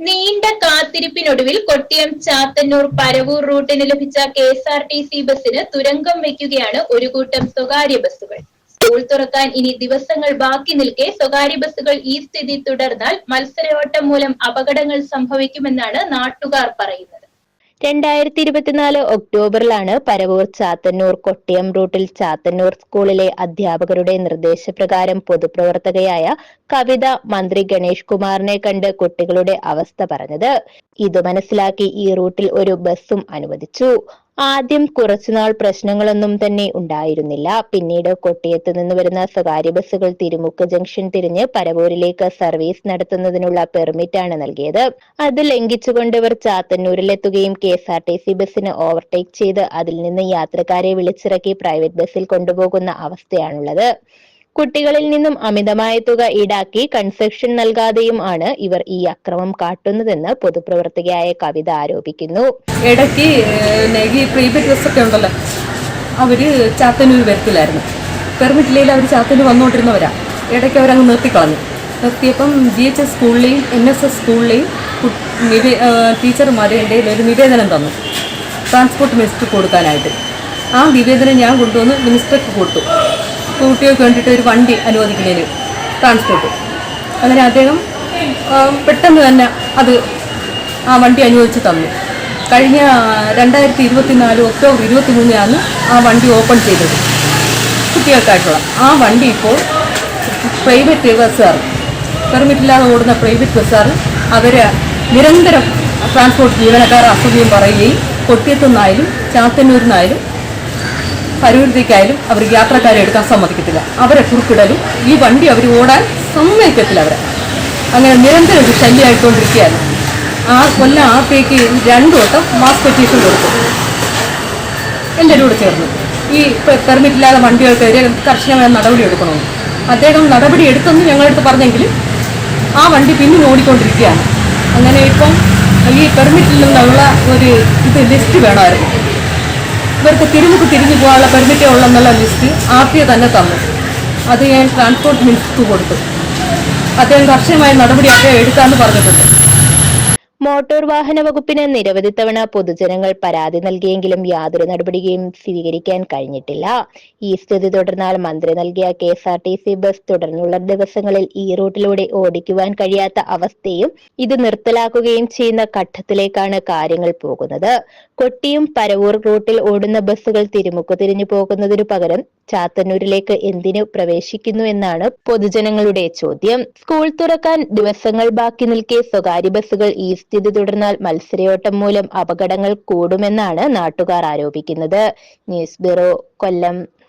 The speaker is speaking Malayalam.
നീണ്ട കാത്തിരിപ്പിനൊടുവിൽ കൊട്ടിയം ചാത്തന്നൂർ പരവൂർ റൂട്ടിന് ലഭിച്ച K S R T C ബസ്സിന് തുരങ്കം വയ്ക്കുകയാണ് ഒരു കൂട്ടം സ്വകാര്യ ബസ്സുകൾ. സ്കൂൾ തുറക്കാൻ ഇനി ദിവസങ്ങൾ ബാക്കി നിൽക്കെ സ്വകാര്യ ബസ്സുകൾ ഈ സ്ഥിതി തുടർന്നാൽ മത്സരയോട്ടം മൂലം അപകടങ്ങൾ സംഭവിക്കുമെന്നാണ് നാട്ടുകാർ പറയുന്നത്. രണ്ടായിരത്തി ഇരുപത്തിനാല് ഒക്ടോബറിലാണ് പരവൂർ ചാത്തന്നൂർ കൊട്ടിയം റൂട്ടിൽ ചാത്തന്നൂർ സ്കൂളിലെ അധ്യാപകരുടെ നിർദ്ദേശപ്രകാരം പൊതുപ്രവർത്തകയായ കവിത മന്ത്രി ഗണേഷ് കുമാറിനെ കണ്ട് കുട്ടികളുടെ അവസ്ഥ പറഞ്ഞത്. ഇത് മനസ്സിലാക്കി ഈ റൂട്ടിൽ ഒരു ബസ്സും അനുവദിച്ചു. ആദ്യം കുറച്ചുനാൾ പ്രശ്നങ്ങളൊന്നും തന്നെ ഉണ്ടായിരുന്നില്ല. പിന്നീട് കൊട്ടിയത്ത് നിന്ന് വരുന്ന സ്വകാര്യ ബസ്സുകൾ തിരുമുക്ക് ജംഗ്ഷൻ തിരിഞ്ഞ് പരവൂരിലേക്ക് സർവീസ് നടത്തുന്നതിനുള്ള പെർമിറ്റാണ് നൽകിയത്. അത് ലംഘിച്ചുകൊണ്ട് ഇവർ ചാത്തന്നൂരിലെത്തുകയും K S R T C ബസ്സിന് ഓവർടേക്ക് ചെയ്ത് അതിൽ നിന്ന് യാത്രക്കാരെ വിളിച്ചിറക്കി പ്രൈവറ്റ് ബസ്സിൽ കൊണ്ടുപോകുന്ന അവസ്ഥയാണുള്ളത്. കുട്ടികളിൽ നിന്നും അമിതമായ തുക ഈടാക്കി കൺസെഷൻ നൽകാതെയും ആണ് ഇവർ ഈ അക്രമം കാട്ടുന്നതെന്ന് പൊതുപ്രവർത്തകയായ കവിത ആരോപിക്കുന്നു. ഇടയ്ക്ക് ബസ്സൊക്കെ ഉണ്ടല്ലോ അവർ ചാത്തന്നൂർ വരത്തില്ലായിരുന്നു പെർമിറ്റില്ലെങ്കിൽ അവർ ചാത്തന്നൂർ വന്നുകൊണ്ടിരുന്നവരാ ഇടയ്ക്ക് അവരങ്ങ് നിർത്തിക്കളഞ്ഞു. നിർത്തിയപ്പം ജി എച്ച് എസ് സ്കൂളിലെയും എൻ എസ് എസ് സ്കൂളിലെയും ടീച്ചർമാർ എന്റെ ഒരു നിവേദനം തന്നു. ട്രാൻസ്പോർട്ട് മിനിസ്റ്റർ കൊടുക്കാനായിട്ട്. ആ നിവേദനം ഞാൻ കൊണ്ടുവന്ന് മിനിസ്റ്റർക്ക് കൊടുത്തു. കുട്ടികൾക്ക് വേണ്ടിയിട്ട് ഒരു വണ്ടി അനുവദിക്കുന്നതിന് ട്രാൻസ്പോർട്ട് അങ്ങനെ അദ്ദേഹം പെട്ടെന്ന് തന്നെ അത് ആ വണ്ടി അനുവദിച്ച് തന്നു. കഴിഞ്ഞ രണ്ടായിരത്തി ഇരുപത്തി നാല് ഒക്ടോബർ ഇരുപത്തി മൂന്നിനാണ് ആ വണ്ടി ഓപ്പൺ ചെയ്തത്. കുട്ടികൾക്കായിട്ടുള്ള. ആ വണ്ടി ഇപ്പോൾ പ്രൈവറ്റ് ബസ്സുകാർ പെർമിറ്റില്ലാതെ ഓടുന്ന പ്രൈവറ്റ് ബസ്സുകാർ അവർ നിരന്തരം ട്രാൻസ്പോർട്ട് ജീവനക്കാർ അസുഖം പറയുകയും കൊട്ടിയത്തുനിന്നായാലും ചാത്തന്നൂരിൽ നിന്നായാലും പരൂരത്തേക്കായാലും അവർ യാത്രക്കാരെ എടുക്കാൻ സമ്മതിക്കത്തില്ല. അവരെ കുറുക്കിടലും ഈ വണ്ടി അവർ ഓടാൻ സമ്മതിക്കത്തില്ല അവരെ. അങ്ങനെ നിരന്തരം ഒരു ശല്യമായിക്കൊണ്ടിരിക്കുകയാണ് ആ കൊല്ലം ആർക്കേക്ക് രണ്ടു വട്ടം മാസ് പെറ്റീഷൻ കൊടുത്തു. എല്ലാവരും കൂടെ ചേർന്നു. ഈ പെർമിറ്റില്ലാതെ വണ്ടികൾക്കെതിരെ കർശനമായ നടപടി എടുക്കണമെന്ന്. അദ്ദേഹം നടപടി എടുത്തെന്ന് ഞങ്ങളടുത്ത് പറഞ്ഞെങ്കിലും ആ വണ്ടി പിന്നെ ഓടിക്കൊണ്ടിരിക്കുകയാണ്. അങ്ങനെ ഇപ്പം ഈ പെർമിറ്റിൽ നിന്നുള്ള ഒരു ഇത് ലിസ്റ്റ് വേണമായിരുന്നു. ഇവർക്ക് തിരിഞ്ഞു തിരിഞ്ഞു പോകാനുള്ള പെർമിറ്റേ ഉള്ളെന്നുള്ള ലിസ്റ്റ് ആർ തന്നെ തന്നു. അത് ഞാൻ ട്രാൻസ്പോർട്ട് മിനിസ്റ്റർക്ക് കൊടുത്തു. അദ്ദേഹം കർശനമായ നടപടിയൊക്കെ എടുക്കാമെന്ന് പറഞ്ഞിട്ടുണ്ട്. മോട്ടോർ വാഹന വകുപ്പിന് നിരവധി തവണ പൊതുജനങ്ങൾ പരാതി നൽകിയെങ്കിലും യാതൊരു നടപടിയും സ്വീകരിക്കാൻ കഴിഞ്ഞിട്ടില്ല. ഈ സ്ഥിതി തുടർന്നാൽ മന്ത്രി നൽകിയ K S R T C bus തുടർന്നുള്ള ദിവസങ്ങളിൽ ഈ റൂട്ടിലൂടെ ഓടിക്കുവാൻ കഴിയാത്ത അവസ്ഥയും ഇത് നിർത്തലാക്കുകയും ചെയ്യുന്ന ഘട്ടത്തിലേക്കാണ് കാര്യങ്ങൾ പോകുന്നത്. കൊട്ടിയും പരവൂർ റൂട്ടിൽ ഓടുന്ന ബസ്സുകൾ തിരുമുക്ക് തിരിഞ്ഞു പോകുന്നതിനു പകരം ചാത്തന്നൂരിലേക്ക് എന്തിനു പ്രവേശിക്കുന്നു എന്നാണ് പൊതുജനങ്ങളുടെ ചോദ്യം. സ്കൂൾ തുറക്കാൻ ദിവസങ്ങൾ ബാക്കി നിൽക്കെ സ്വകാര്യ ബസ്സുകൾ ഈ സ്ഥിതി തുടർന്നാൽ മത്സരയോട്ടം മൂലം അപകടങ്ങൾ കൂടുമെന്നാണ് നാട്ടുകാർ ആരോപിക്കുന്നത്. News bureau Kollam.